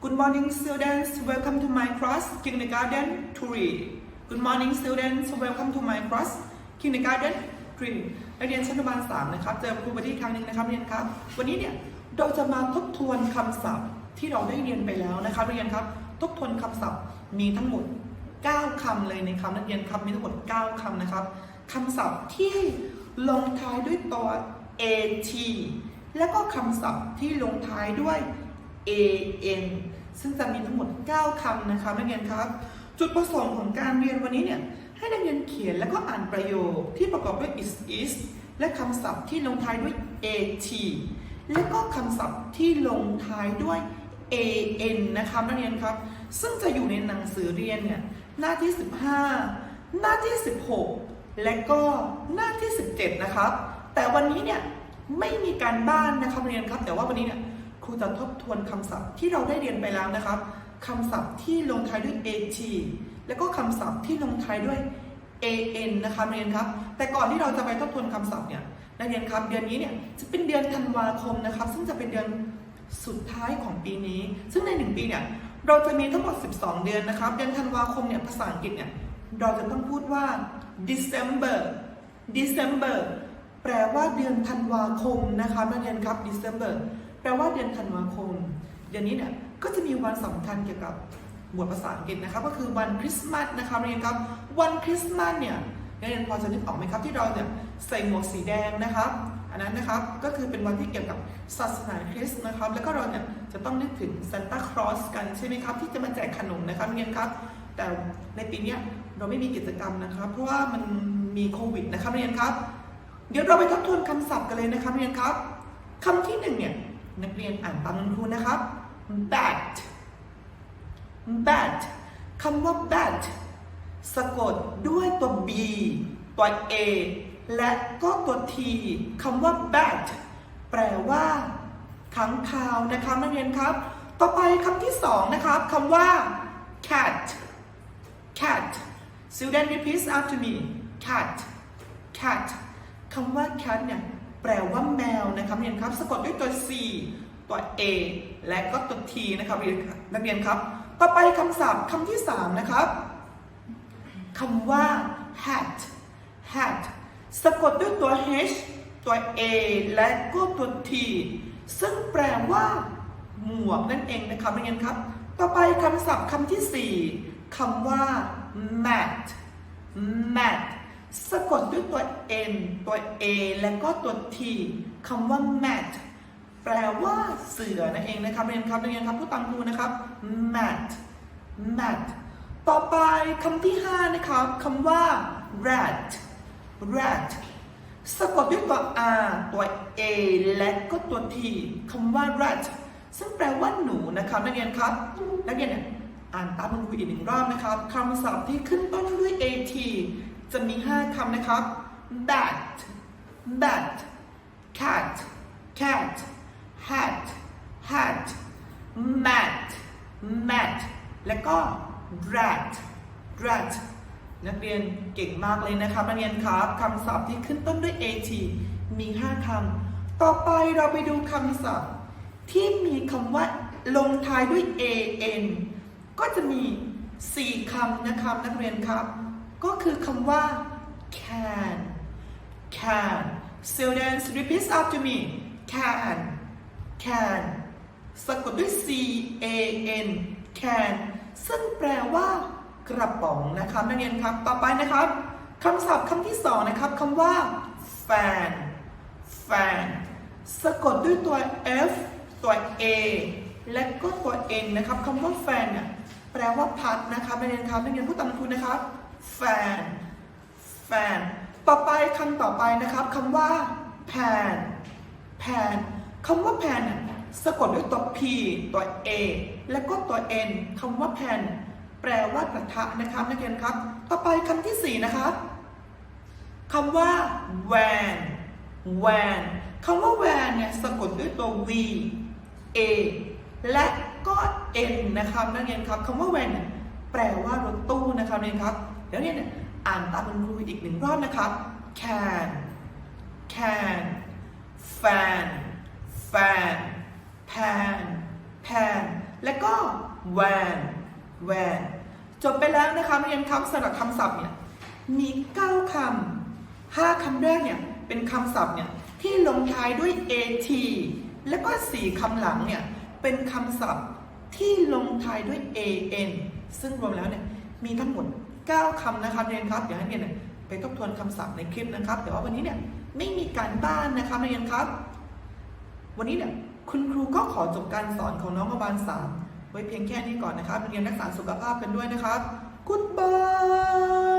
Good morning, students. Welcome to my class, Kindergarten 3. Good morning, students. Welcome to my class, Kindergarten 3. นักเรียนชั้นอนุบาล3นะครับ เจอครูประทีครั้งหนึ่งนะครับเรียนครับ วันนี้เนี่ย เราจะมาทบทวนคำศัพท์ที่เราได้เรียนไปแล้วนะครับเรียนครับทบทวนคำศัพท์มีทั้งหมด 9คำเลยในคำนักเรียนครับมีทั้งหมด 9คำนะครับคำศัพท์ที่ลงท้ายด้วยตัว at และก็คำศัพท์ที่ลงท้ายด้วย an ซึ่งจะมีทั้งหมด 9คำนะครับนักเรียนครับ จุดประสงค์ของการเรียนวันนี้เนี่ยให้นักเรียนเขียนและก็อ่านประโยคที่ประกอบด้วย is is และคำศัพท์ที่ลงท้ายด้วย at และก็คำศัพท์ที่ลงท้ายด้วย an นะครับนักเรียนครับ ซึ่งจะอยู่ในหนังสือเรียนเนี่ยหน้าที่ 15 หน้าที่ 16 และก็หน้าที่ 17 นะครับ แต่วันนี้เนี่ยไม่มีการบ้านนะครับเรียนครับ แต่ว่าวันนี้เนี่ยครูจะทบทวนคำศัพท์ที่เราได้เรียนไปแล้วนะครับคำศัพท์ที่ลงท้ายด้วย at แล้วก็คำศัพท์ที่ลงท้ายด้วย an นะคะนักเรียนครับ แต่ก่อนที่เราจะไปทบทวนคำศัพท์เนี่ย นักเรียนครับเดือนนี้เนี่ยจะเป็นเดือนธันวาคมนะครับ ซึ่งจะเป็นเดือนสุดท้ายของปีนี้ ซึ่งในหนึ่งปีเนี่ยเราจะมีทั้งหมด 12 เดือนนะครับ เดือนธันวาคมเนี่ยภาษาอังกฤษเนี่ยเราจะต้องพูดว่า December December แปลว่าเดือนธันวาคมนะคะนักเรียนครับ December แปลว่าเดือนธันวาคม เดือนนี้เนี่ยก็จะมีวันสำคัญเกี่ยวกับหมวดภาษาอังกฤษนะครับก็คือวันคริสต์มาสนะคะนักเรียนครับวันคริสต์มาสเนี่ย นักเรียนพอจะนึกออกไหมครับที่เราเนี่ยใส่หมวกสีแดงนะครับอันนั้นนะครับก็คือเป็นวันที่เกี่ยวกับศาสนาคริสต์นะครับ แล้วก็เราเนี่ยจะต้องนึกถึงซานตาคลอสกันใช่ไหมครับ ที่จะมาแจกขนมนะครับเรียนครับ แต่ในปีนี้เราไม่มีกิจกรรมนะครับ เพราะว่ามันมีโควิดนะครับเรียนครับ เดี๋ยวเราไปทบทวนคำศัพท์กันเลยนะครับเรียนครับคำที่หนึ่งเนี่ยนักเรียนอ่านตามคุณครูนะครับ bat bat คำว่า bat สะกดด้วยตัว b ตัว a และก็ตัว t คำว่า bat แปลว่าขังคาวนะครับนักเรียนครับ ต่อไปคำที่สองนะครับคำว่า cat cat student repeat after me cat cat คำว่า cat เนี่ยแปลว่าแมวนะครับนักเรียนครับ สะกดด้วยตัว c ตัว a และก็ตัว t นะครับนักเรียนครับ ต่อไปคำศัพท์คำที่3นะครับ คำว่า hat hat สะกดด้วยตัว h ตัว a และก็ตัว t ซึ่งแปลว่า หมวกนั่นเองนะครับนักเรียนครับ ต่อไปคำศัพท์คำที่ 4คำว่า mat mat สะกดด้วยตัว n ตัว a และก็ตัว t คำว่า mat แปลว่าเสือนั่นเองนะครับเรียนครับเรียนครับผู้ตังคูนะครับ mat mat ต่อไปคำที่ 5 นะครับคำว่า rat rat สะกดด้วยตัว r ตัว a และก็ตัว t คำว่า rat ซึ่งแปลว่าหนูนะครับนักเรียนครับนักเรียนเนี่ยอ่านตามคุณครูอีกหนึ่งรอบนะครับคำศัพท์ที่ขึ้นต้นด้วย at จะมี 5คำนะครับ bat bat cat cat hat hat mat mat และก็ rat rat นักเรียนเก่งมากเลยนะครับนักเรียนครับคำศัพท์ที่ขึ้นต้นด้วย at มี 5คำต่อไปเราไปดูคำศัพท์ที่มีคำว่าลงท้ายด้วย an ก็จะมี 4คำนะครับนักเรียนครับ ก็คือคำว่า can can students repeat after me can can สะกดด้วย c a n can ซึ่งแปลว่ากระป๋องนะครับนักเรียนครับ ต่อไปนะครับคำศัพท์คำที่สองนะครับคำว่า fan fan สะกดด้วยตัว f ตัว a และก็ตัว n นะครับคำว่า fan เนี่ยแปลว่าพัดนะครับนักเรียนครับนักเรียนผู้ตามคุณนะครับ fan fan ต่อไปคำต่อไปนะครับคำว่า pan pan คำว่า pan เนี่ย สะกดด้วยตัว p ตัว a และก็ตัว n คำว่า pan แปลว่ากระทะนะครับนักเรียนครับ ต่อไปคำที่สี่นะครับคำว่า van van คำว่า van เนี่ยสะกดด้วยตัว v a และก็ n นะครับนักเรียนครับคำว่า van แปลว่ารถตู้นะครับนักเรียนครับเดี๋ยวเนี่ยนอ่านตามคุณครูอีกหนึ่งรอบนะครับ can can fan pan pan และ ก็ van van จบไปแล้วนะคะเรียนครับสำหรับคำศัพท์เนี่ยมี9คำ5คำแรกเนี่ยเป็นคำศัพท์เนี่ยที่ลงท้ายด้วย at และก็4คำหลังเนี่ยเป็นคำศัพท์ที่ลงท้ายด้วย an ซึ่งรวมแล้วเนี่ยมีทั้งหมด 9คำนะครับนักเรียนครับเดี๋ยวให้นักเรียนเนี่ยไปทบทวนคำศัพท์ในคลิปนะครับ แต่ว่าวันนี้เนี่ยไม่มีการบ้านนะครับนักเรียนครับ วันนี้เนี่ยคุณครูก็ขอจบการสอนของน้องอบาลสาม ไว้เพียงแค่นี้ก่อนนะครับนักเรียนรักษาสุขภาพกันด้วยนะครับ Goodbye